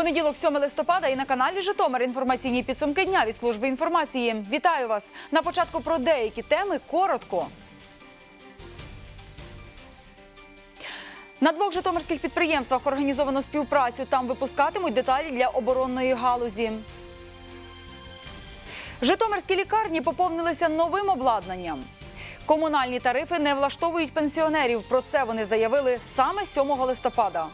Понеділок, 7 листопада, і на каналі Житомир інформаційні підсумки дня від служби інформації. Вітаю вас на початку про деякі теми коротко. На двох житомирських підприємствах організовано співпрацю. Там випускатимуть деталі для оборонної галузі. Житомирські лікарні поповнилися новим обладнанням. Комунальні тарифи не влаштовують пенсіонерів. Про це вони заявили саме 7 листопада.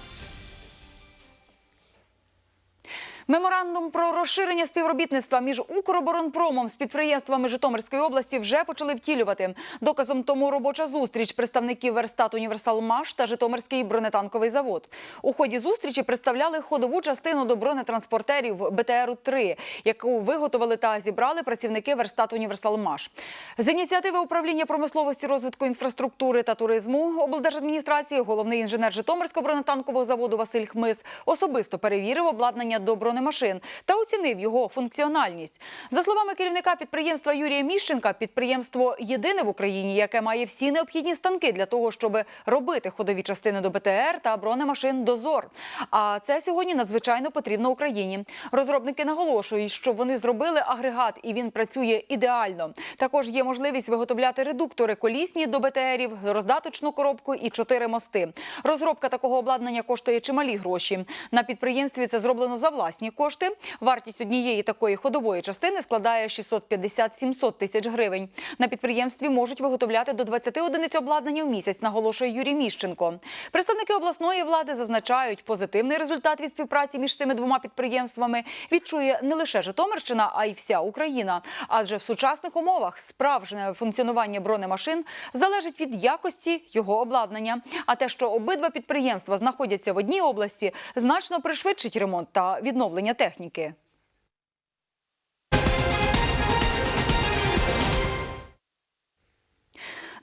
Меморандум про розширення співробітництва між Укроборонпромом з підприємствами Житомирської області вже почали втілювати. Доказом тому робоча зустріч представників Верстат Універсал Маш та Житомирський бронетанковий завод. У ході зустрічі представляли ходову частину до бронетранспортерів БТРу-3, яку виготовили та зібрали працівники Верстат Універсал Маш. З ініціативи управління промисловості, розвитку інфраструктури та туризму облдержадміністрації головний інженер Житомирського бронетанкового заводу Василь Хмис особисто перевірив обладнання до бронетанкового бронемашин та оцінив його функціональність. За словами керівника підприємства Юрія Міщенка, підприємство єдине в Україні, яке має всі необхідні станки для того, щоб робити ходові частини до БТР та бронемашин дозор. А це сьогодні надзвичайно потрібно Україні. Розробники наголошують, що вони зробили агрегат і він працює ідеально. Також є можливість виготовляти редуктори колісні до БТРів, роздаточну коробку і чотири мости. Розробка такого обладнання коштує чималі гроші. На підприємстві це зроблено за власні кошти. Вартість однієї такої ходової частини складає 650-700 тисяч гривень. На підприємстві можуть виготовляти до 20 одиниць обладнання в місяць, наголошує Юрій Міщенко. Представники обласної влади зазначають, позитивний результат від співпраці між цими двома підприємствами відчує не лише Житомирщина, а й вся Україна. Адже в сучасних умовах справжнє функціонування бронемашин залежить від якості його обладнання. А те, що обидва підприємства знаходяться в одній області, значно пришвидшить ремонт та відновлення техніки.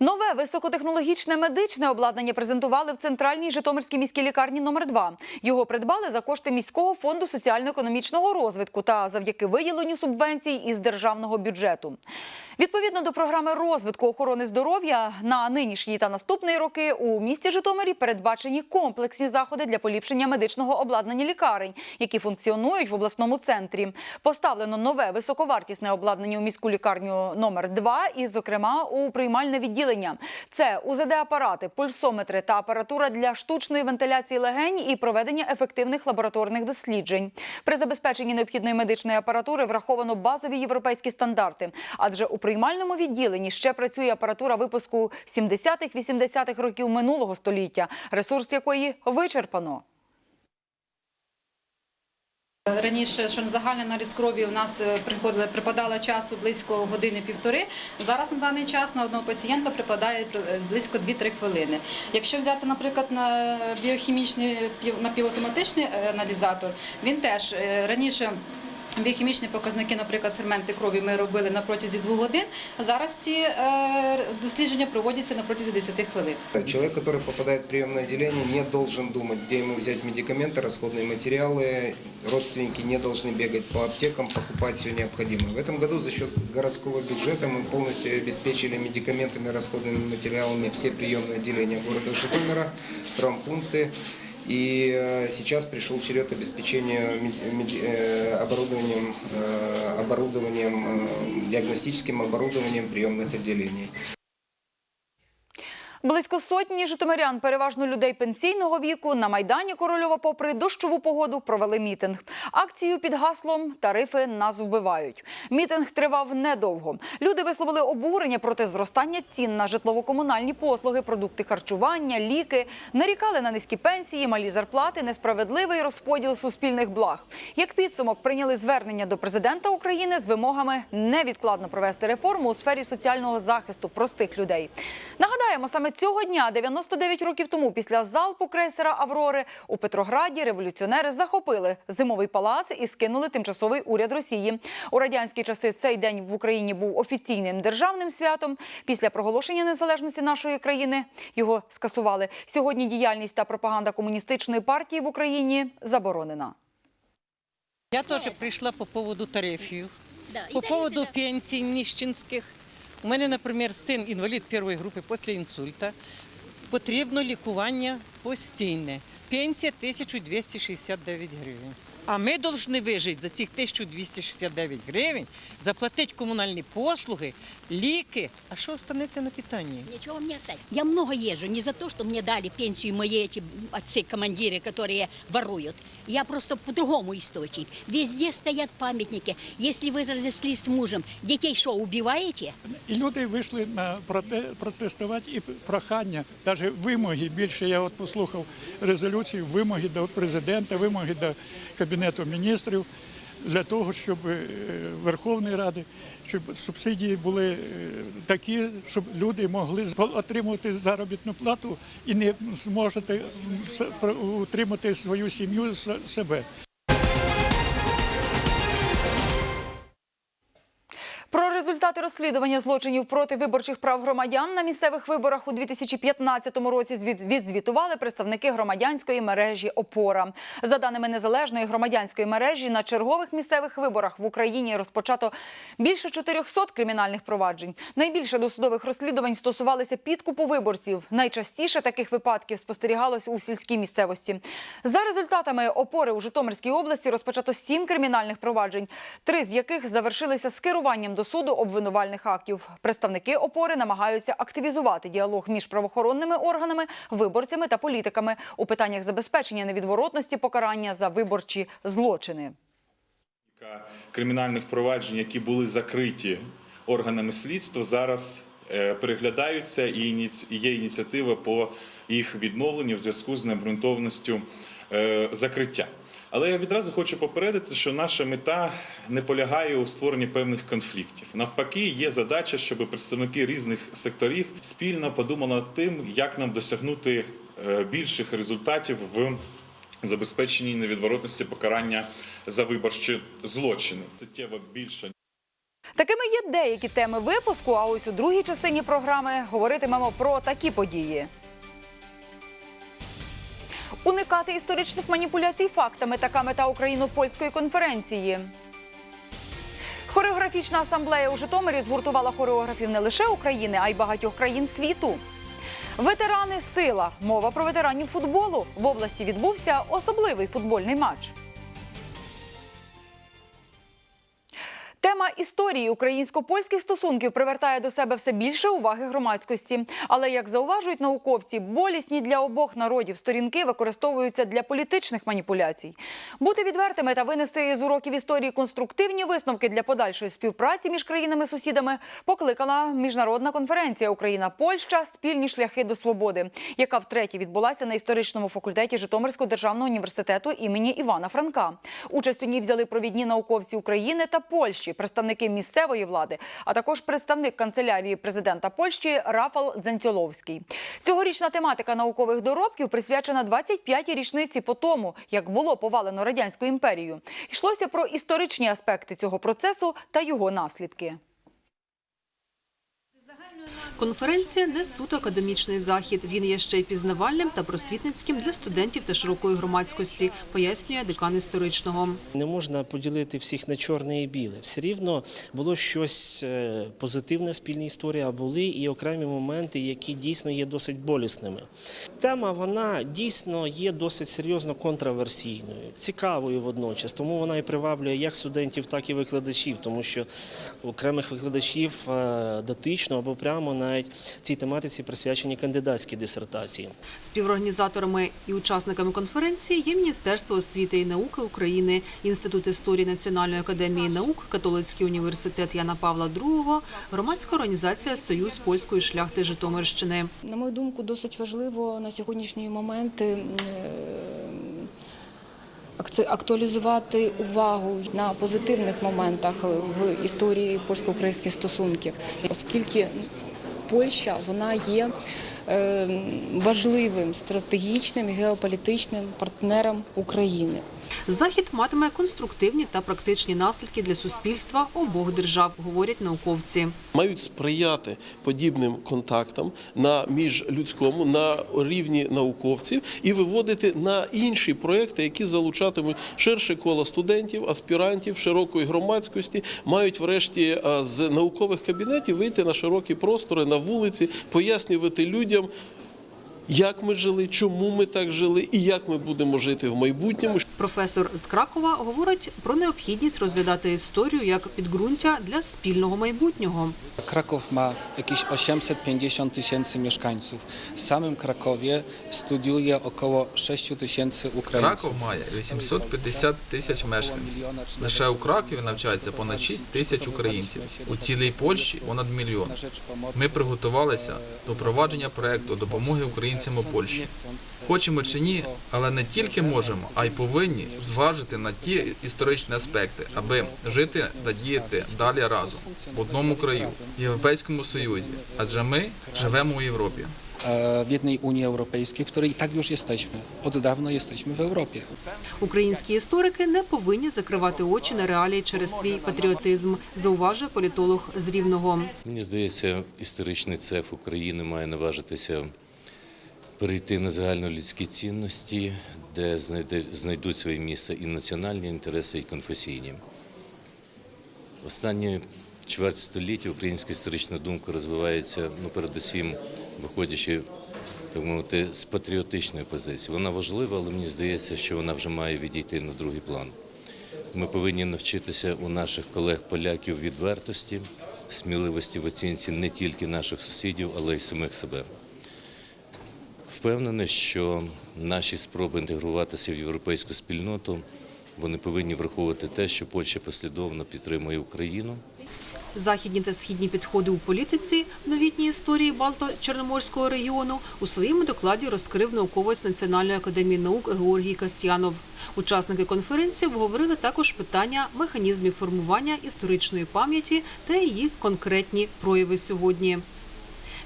Нове високотехнологічне медичне обладнання презентували в центральній Житомирській міській лікарні номер 2 Його придбали за кошти міського фонду соціально-економічного розвитку та завдяки виділенню субвенцій із державного бюджету. Відповідно до програми розвитку охорони здоров'я на нинішні та наступні роки у місті Житомирі передбачені комплексні заходи для поліпшення медичного обладнання лікарень, які функціонують в обласному центрі. Поставлено нове високовартісне обладнання у міську лікарню номер 2 і, зокрема, у приймальне відділення. Це УЗД-апарати, пульсометри та апаратура для штучної вентиляції легень і проведення ефективних лабораторних досліджень. При забезпеченні необхідної медичної апаратури враховано базові європейські стандарти, адже у приймальному відділенні ще працює апаратура випуску 70-х-80-х років минулого століття, ресурс якої вичерпано. Раніше, що загальний аналіз крові у нас приходили, приходила, припадало часу близько години-півтори. Зараз на даний час на одного пацієнта припадає е, близько 2-3 хвилини. Якщо взяти, наприклад, на біохімічний пів- напівавтоматичний е, аналізатор, він теж е, раніше. Біохімічні показники, наприклад, ферменти крові ми робили на протязі двох годин. а Зараз ці е, дослідження проводяться на протязі 10 хвилин. Человек, который попадает в приемное отделение, не должен думать, где ему взять медикаменты, расходные материалы. Родственники не должны бегать по аптекам, покупать все необходимое. В этом году за счет городского бюджета мы полностью обеспечили медикаментами, расходными материалами все приемные отделения города Житомира, травмпункты. И э, сейчас пришел черед обеспечения мед- меди- э, оборудованием, э, оборудованием, э, диагностическим оборудованием приемных отделений. Близько сотні житомирян, переважно людей пенсійного віку, на майдані Корольова, попри дощову погоду, провели мітинг. Акцію під гаслом тарифи нас вбивають. Мітинг тривав недовго. Люди висловили обурення проти зростання цін на житлово-комунальні послуги, продукти харчування, ліки, нарікали на низькі пенсії, малі зарплати, несправедливий розподіл суспільних благ. Як підсумок прийняли звернення до президента України з вимогами невідкладно провести реформу у сфері соціального захисту простих людей. Нагадаємо, саме цього дня, 99 років тому, після залпу крейсера Аврори у Петрограді революціонери захопили зимовий палац і скинули тимчасовий уряд Росії. У радянські часи цей день в Україні був офіційним державним святом. Після проголошення незалежності нашої країни його скасували. Сьогодні діяльність та пропаганда комуністичної партії в Україні заборонена. Я теж прийшла по поводу тарифів, по поводу пенсій ніщенських. У мене, наприклад, син інвалід першої групи після інсульта. Потрібно лікування постійне. Пенсія 1269 гривень. А ми повинні вижити за цих 1269 гривень, заплатити комунальні послуги, ліки. А що останеться на питанні? Ничего мне оставить. Я много езжу, не за то, что мне дали пенсию мои эти отцы-командиры, которые воруют. Я просто по другому источник. Везде стоят памятники. Если вы разошлись с мужем, детей что, убиваете? І люди вийшли на проте протестувати і прохання, навіть вимоги. Більше я от послухав резолюцію, вимоги до президента, вимоги до кабінету міністрів для того, щоб е, Верховної Ради, щоб субсидії були е, такі, щоб люди могли отримувати заробітну плату і не зможете утримати свою сім'ю себе. Результати розслідування злочинів проти виборчих прав громадян на місцевих виборах у 2015 році звіт- відзвітували представники громадянської мережі ОПОРА. За даними незалежної громадянської мережі, на чергових місцевих виборах в Україні розпочато більше 400 кримінальних проваджень. Найбільше досудових розслідувань стосувалися підкупу виборців. Найчастіше таких випадків спостерігалось у сільській місцевості. За результатами опори у Житомирській області розпочато сім кримінальних проваджень, три з яких завершилися скеруванням до суду обвинувальних актів. Представники опори намагаються активізувати діалог між правоохоронними органами, виборцями та політиками у питаннях забезпечення невідворотності покарання за виборчі злочини. Кримінальних проваджень, які були закриті органами слідства, зараз е, переглядаються і є ініціатива по їх відновленню в зв'язку з необґрунтованістю е, закриття. Але я відразу хочу попередити, що наша мета не полягає у створенні певних конфліктів. Навпаки, є задача, щоб представники різних секторів спільно подумали над тим, як нам досягнути е, більших результатів в забезпеченні невідворотності покарання за виборчі злочини. Суттєво більше Такими є деякі теми випуску. А ось у другій частині програми говоритимемо про такі події. Уникати історичних маніпуляцій фактами така мета україно-польської конференції. Хореографічна асамблея у Житомирі згуртувала хореографів не лише України, а й багатьох країн світу. Ветерани сила. Мова про ветеранів футболу. В області відбувся особливий футбольний матч. Тема історії українсько-польських стосунків привертає до себе все більше уваги громадськості. Але як зауважують науковці, болісні для обох народів сторінки використовуються для політичних маніпуляцій. Бути відвертими та винести із уроків історії конструктивні висновки для подальшої співпраці між країнами-сусідами покликала міжнародна конференція Україна-Польща спільні шляхи до свободи, яка втретє відбулася на історичному факультеті Житомирського державного університету імені Івана Франка. Участь у ній взяли провідні науковці України та Польщі, представники місцевої влади, а також представник канцелярії президента Польщі Рафал Дзенцьоловський. Цьогорічна тематика наукових доробків присвячена 25-й річниці по тому, як було повалено радянську імперію. Йшлося про історичні аспекти цього процесу та його наслідки. Конференція не суто академічний захід. Він є ще й пізнавальним та просвітницьким для студентів та широкої громадськості, пояснює декан історичного. Не можна поділити всіх на чорне і біле. Все рівно було щось е, позитивне в спільній історії, а були і окремі моменти, які дійсно є досить болісними. Тема вона дійсно є досить серйозно контраверсійною, цікавою водночас. Тому вона і приваблює як студентів, так і викладачів, тому що окремих викладачів е, дотично або прямо навіть цій тематиці присвячені кандидатські дисертації. Співорганізаторами і учасниками конференції є Міністерство освіти і науки України, Інститут історії Національної академії наук, Католицький університет Яна Павла II, громадська організація Союз польської шляхти Житомирщини. На мою думку, досить важливо на сьогоднішній момент е, актуалізувати увагу на позитивних моментах в історії польсько-українських стосунків, оскільки Польща вона є е, важливим стратегічним геополітичним партнером України. Захід матиме конструктивні та практичні наслідки для суспільства обох держав, говорять науковці. мають сприяти подібним контактам на міжлюдському, на рівні науковців і виводити на інші проекти, які залучатимуть ширше коло студентів, аспірантів, широкої громадськості, мають врешті е, з наукових кабінетів вийти на широкі простори, на вулиці, пояснювати людям. Як ми жили, чому ми так жили і як ми будемо жити в майбутньому. Професор з Кракова говорить про необхідність розглядати історію як підґрунтя для спільного майбутнього. Kraków ma jakieś 850 tysięcy mieszkańców. W samym Krakowie studiuje około 6 tysięcy Ukraińców. Краков має 850 тисяч мешканців. Лише у Кракові навчається понад 6 тисяч українців. У цілій Польщі понад мільйон. Ми приготувалися до провадження проекту допомоги українцям у Польщі. Хочемо чи ні, але не тільки можемо, а й повинні зважити на ті історичні аспекти, аби жити та діяти далі разом в одному краю, в Європейському Союзі. Адже ми живемо у Європі. W jednej Unii Europejskiej, w której i tak już jesteśmy. Od dawna jesteśmy w Europie. Українські історики не повинні закривати очі на реалії через свій патріотизм, зауважує політолог з Рівного. Мені здається, історичний цех України має наважитися перейти на загальнолюдські цінності, де знайдуть своє місце і національні інтереси, і конфесійні. Останні чверть століття українська історична думка розвивається, ну, передусім, виходячи так мовити, з патріотичної позиції. Вона важлива, але мені здається, що вона вже має відійти на другий план. Ми повинні навчитися у наших колег-поляків відвертості, сміливості в оцінці не тільки наших сусідів, але й самих себе. Впевнений, що наші спроби інтегруватися в європейську спільноту вони повинні враховувати те, що Польща послідовно підтримує Україну. Західні та східні підходи у політиці в новітній історії Балто-Чорноморського регіону у своєму докладі розкрив науковець Національної академії наук Георгій Касьянов. Учасники конференції обговорили також питання механізмів формування історичної пам'яті та її конкретні прояви сьогодні.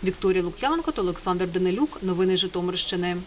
Вікторія Лук'яненко та Олександр Данилюк. Новини Житомирщини.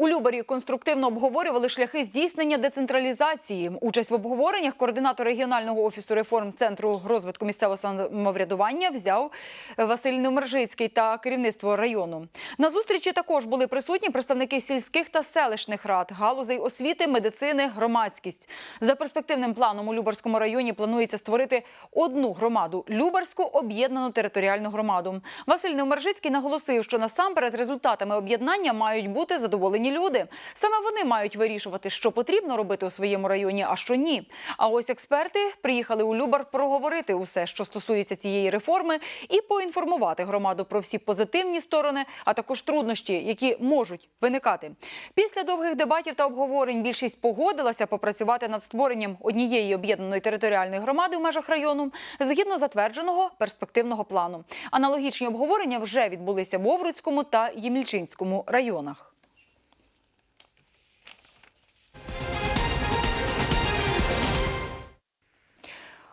У Любарі конструктивно обговорювали шляхи здійснення децентралізації. Участь в обговореннях координатор регіонального офісу реформ центру розвитку місцевого самоврядування взяв Василь Немержицький та керівництво району. На зустрічі також були присутні представники сільських та селищних рад, галузей освіти, медицини, громадськість. За перспективним планом у Любарському районі планується створити одну громаду Любарську об'єднану територіальну громаду. Василь Невмержицький наголосив, що насамперед результатами об'єднання мають бути задоволені люди. Саме вони мають вирішувати, що потрібно робити у своєму районі, а що ні. А ось експерти приїхали у Любар проговорити усе, що стосується цієї реформи, і поінформувати громаду про всі позитивні сторони, а також труднощі, які можуть виникати. Після довгих дебатів та обговорень більшість погодилася попрацювати над створенням однієї об'єднаної територіальної громади в межах району згідно затвердженого перспективного плану. Аналогічні обговорення вже відбулися в Овруцькому та Ємільчинському районах.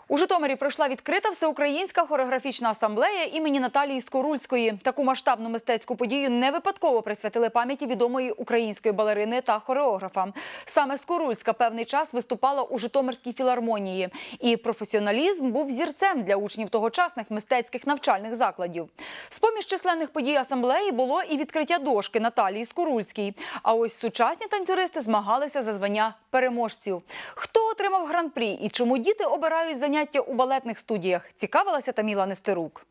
У Житомирі пройшла відкрита всеукраїнська хореографічна асамблея імені Наталії Скорульської. Таку масштабну мистецьку подію не випадково присвятили пам'яті відомої української балерини та хореографа. Саме Скорульська певний час виступала у Житомирській філармонії, і професіоналізм був зірцем для учнів тогочасних мистецьких навчальних закладів. З поміж численних подій асамблеї було і відкриття дошки Наталії Скорульській. А ось сучасні танцюристи змагалися за звання переможців. Хто отримав гран-прі і чому діти обирають заняття у балетних студіях? Цікавилася Таміла Нестерук.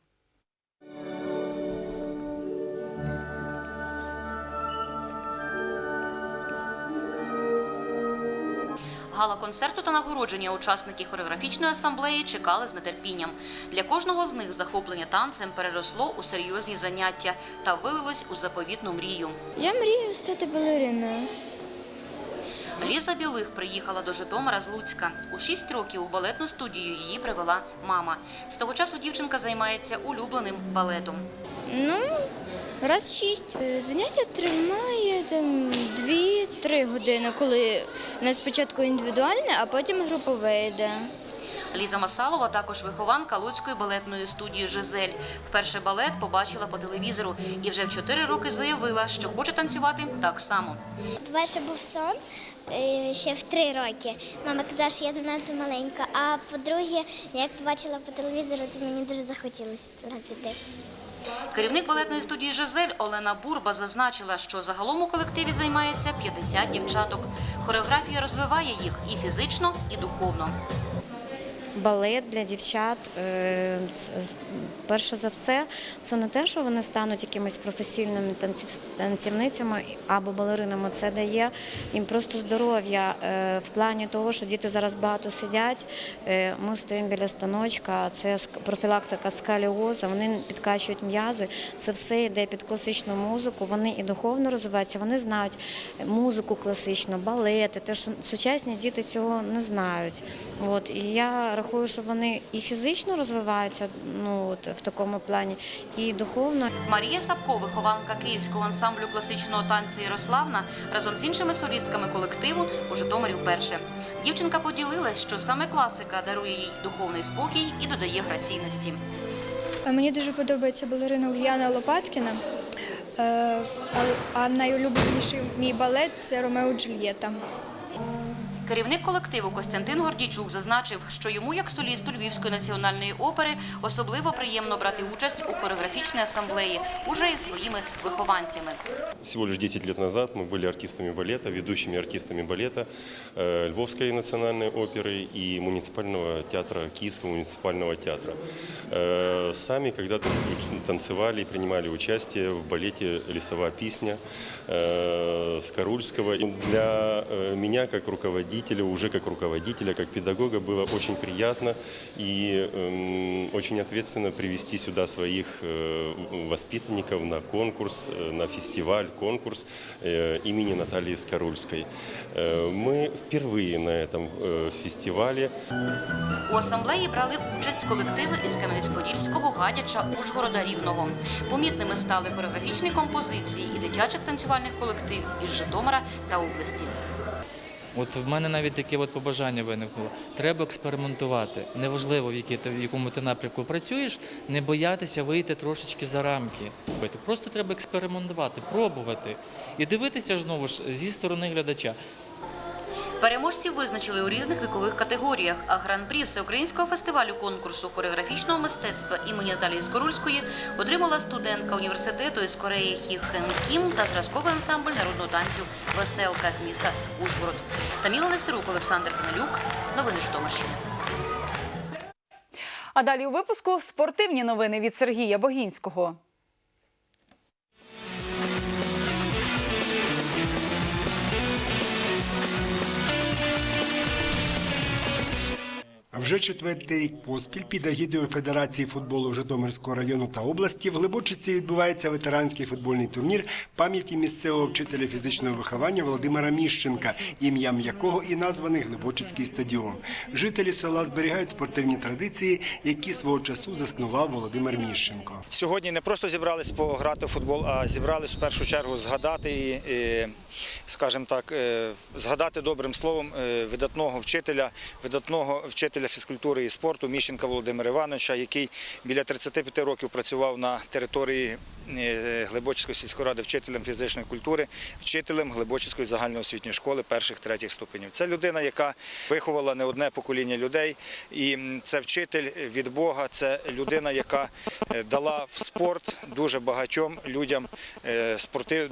Гала концерту та нагородження учасники хореографічної асамблеї чекали з нетерпінням. Для кожного з них захоплення танцем переросло у серйозні заняття та вилилось у заповітну мрію. Я мрію стати балериною. Ліза Білих приїхала до Житомира з Луцька. У шість років у балетну студію її привела мама. З того часу дівчинка займається улюбленим балетом. Ну, раз шість. Е, Заняття тримає дві-три години, коли нас спочатку індивідуальне, а потім групове йде. Ліза Масалова також вихованка Луцької балетної студії Жизель. Вперше балет побачила по телевізору і вже в 4 роки заявила, що хоче танцювати так само. Перше був сон е, ще в три роки. Мама казала, що я занадто маленька. А по-друге, як побачила по телевізору, то мені дуже захотілося туди піти. Керівник балетної студії Жизель Олена Бурба зазначила, що загалом у колективі займається 50 дівчаток. Хореографія розвиває їх і фізично, і духовно. Балет для дівчат. е, Перше за все, це не те, що вони стануть якимись професійними танцівницями або балеринами. Це дає їм просто здоров'я е, в плані того, що діти зараз багато сидять. Е, Ми стоїмо біля станочка, це профілактика скаліоза, вони підкачують м'язи. Це все йде під класичну музику. Вони і духовно розвиваються, вони знають музику класичну, балети, те, що сучасні діти цього не знають. От і я рахую, що вони і фізично розвиваються, ну от в такому плані, і духовно. Марія Сапко, вихованка київського ансамблю класичного танцю Ярославна, разом з іншими солістками колективу у Житомирі вперше. Дівчинка поділилась, що саме класика дарує їй духовний спокій і додає граційності. Мені дуже подобається балерина Ульяна Лопаткіна. Е, а- А найулюбленіший мій балет це Ромео Джульєта. Керівник колективу Костянтин Гордійчук зазначив, що йому, як солісту Львівської національної опери, особливо приємно брати участь у хореографічній асамблеї уже із своїми вихованцями. Всего лишь 10 лет назад мы были артистами балета, ведущими артистами балета э, Львовской национальной оперы и муниципального театра, Киевского муниципального театра. Э, Сами когда-то танцевали и принимали участие в балете «Лесовая песня» э, Скорульского. И для э, меня, как руководителя, уже как руководителя, как педагога, было очень приятно и эм, очень ответственно привести сюда своих э, воспитанников на конкурс, э, на фестиваль, конкурс э, имени Натальи Скорульской. Э, Мы впервые на этом э, фестивале. У асамблеї брали участь колективи із Кам'янець-Подільського, Гадяча, Ужгорода, Рівного. Помітними стали хореографічні композиції і дитячих танцювальних колективів із Житомира та області. От в мене навіть таке от побажання виникло. Треба експериментувати. Неважливо, в, які в якому ти напрямку працюєш, не боятися вийти трошечки за рамки. Просто треба експериментувати, пробувати і дивитися знову ж зі сторони глядача. Переможців визначили у різних вікових категоріях, а гран-прі всеукраїнського фестивалю конкурсу хореографічного мистецтва імені Наталії Скорульської отримала студентка університету із Кореї Хі Хен Кім та зразковий ансамбль народного танцю Веселка з міста Ужгород. Таміла Нестерук, Олександр Канелюк. Новини Житомирщини. А далі у випуску спортивні новини від Сергія Богінського. Вже четвертий рік поспіль під агідою Федерації футболу Житомирського району та області в Глибочиці відбувається ветеранський футбольний турнір пам'яті місцевого вчителя фізичного виховання Володимира Міщенка, ім'ям якого і названий Глибочицький стадіон. Жителі села зберігають спортивні традиції, які свого часу заснував Володимир Міщенко. Сьогодні не просто зібрались пограти в футбол, а зібрались в першу чергу згадати, і, скажімо так, е, згадати добрим словом е, видатного вчителя, видатного вчителя фізкультури і спорту Міщенка Володимира Івановича, який біля 35 років працював на території е, Глибочицької сільської ради вчителем фізичної культури, вчителем Глибочицької загальноосвітньої школи перших третіх ступенів. Це людина, яка виховала не одне покоління людей, і це вчитель від Бога, це людина, яка е, дала в спорт дуже багатьом людям е,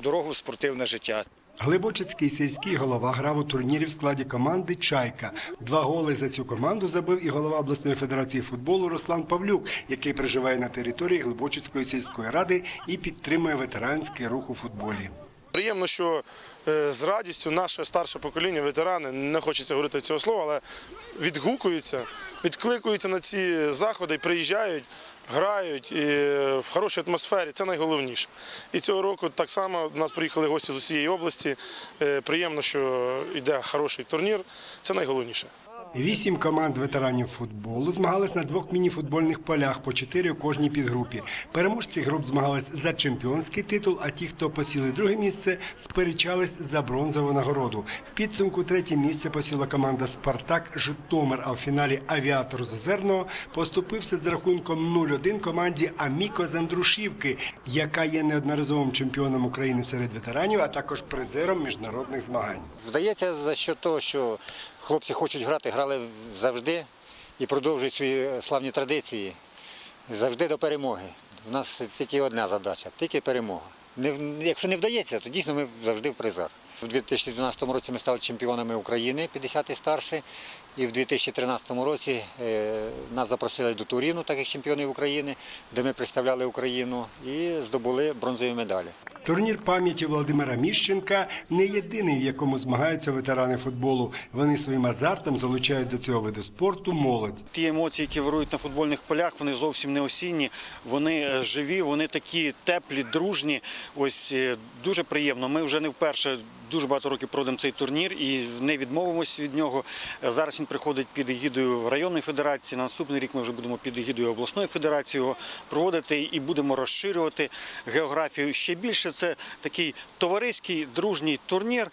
дорогу в спортивне життя. Глибочицький сільський голова грав у турнірі в складі команди Чайка. Два голи за цю команду забив і голова обласної федерації футболу Руслан Павлюк, який проживає на території Глибочицької сільської ради і підтримує ветеранський рух у футболі. Приємно, що е, з радістю наше старше покоління, ветерани, не хочеться говорити цього слова, але відгукуються, відкликуються на ці заходи, приїжджають, грають і в хорошій атмосфері. Це найголовніше. І цього року так само до нас приїхали гості з усієї області. Е, Приємно, що йде хороший турнір. Це найголовніше. Вісім команд ветеранів футболу змагались на двох міні-футбольних полях по чотири у кожній підгрупі. Переможці груп змагались за чемпіонський титул, а ті, хто посіли друге місце, сперечались за бронзову нагороду. В підсумку третє місце посіла команда Спартак Житомир, а в фіналі авіатор з Озерного поступився з рахунком 0-1 команді Аміко з Андрушівки, яка є неодноразовим чемпіоном України серед ветеранів, а також призером міжнародних змагань. Вдається за що того, що хлопці хочуть грати, грати, грали завжди і продовжують свої славні традиції завжди до перемоги. У нас тільки одна задача, тільки перемога. Не, якщо не вдається, то дійсно ми завжди в призах. У 2012 році ми стали чемпіонами України 50 і старші. І в 2013 році е, нас запросили до Туріну, так як чемпіонів України, де ми представляли Україну і здобули бронзові медалі. Турнір пам'яті Володимира Міщенка не єдиний, в якому змагаються ветерани футболу. Вони своїм азартом залучають до цього виду спорту молодь. Ті емоції, які вирують на футбольних полях, вони зовсім не осінні, вони е, живі, вони такі теплі, дружні. Ось е, дуже приємно. Ми вже не вперше дуже багато років проводимо цей турнір і не відмовимось від нього. Е, Зараз він приходить під егідою районної федерації. На наступний рік ми вже будемо під егідою обласної федерації його проводити і будемо розширювати географію ще більше. Це такий товариський дружній турнір.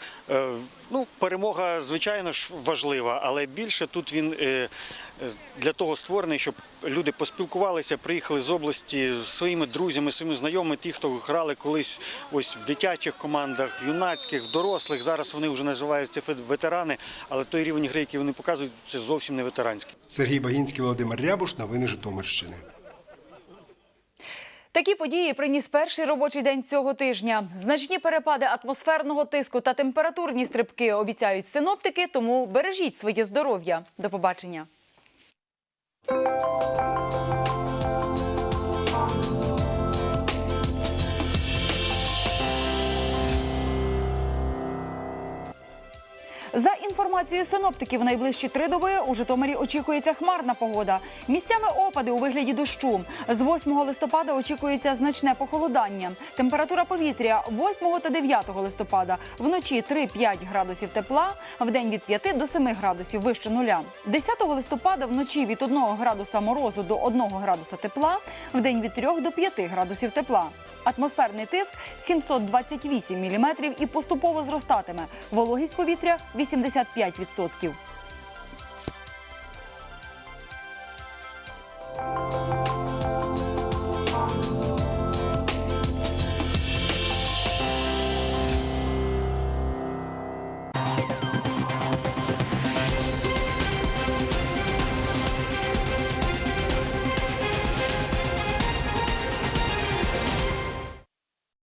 Ну, перемога, звичайно ж, важлива, але більше тут він е, е, для того створений, щоб люди поспілкувалися, приїхали з області з своїми друзями, своїми знайомими, ті, хто грали колись ось в дитячих командах, в юнацьких, в дорослих. Зараз вони вже називаються ветерани, але той рівень гри, який вони показують, це зовсім не ветеранський. Сергій Багінський, Володимир Рябуш, новини Житомирщини. Такі події приніс перший робочий день цього тижня. Значні перепади атмосферного тиску та температурні стрибки обіцяють синоптики, тому бережіть своє здоров'я. До побачення. За інформацією синоптиків, найближчі три доби у Житомирі очікується хмарна погода. Місцями опади у вигляді дощу. З 8 листопада очікується значне похолодання. Температура повітря 8 та 9 листопада вночі 3-5 градусів тепла, вдень від 5 до 7 градусів вище нуля. 10 листопада вночі від 1 градуса морозу до 1 градуса тепла, вдень від 3 до 5 градусів тепла. Атмосферний тиск 728 міліметрів і поступово зростатиме. Вологість повітря 85%.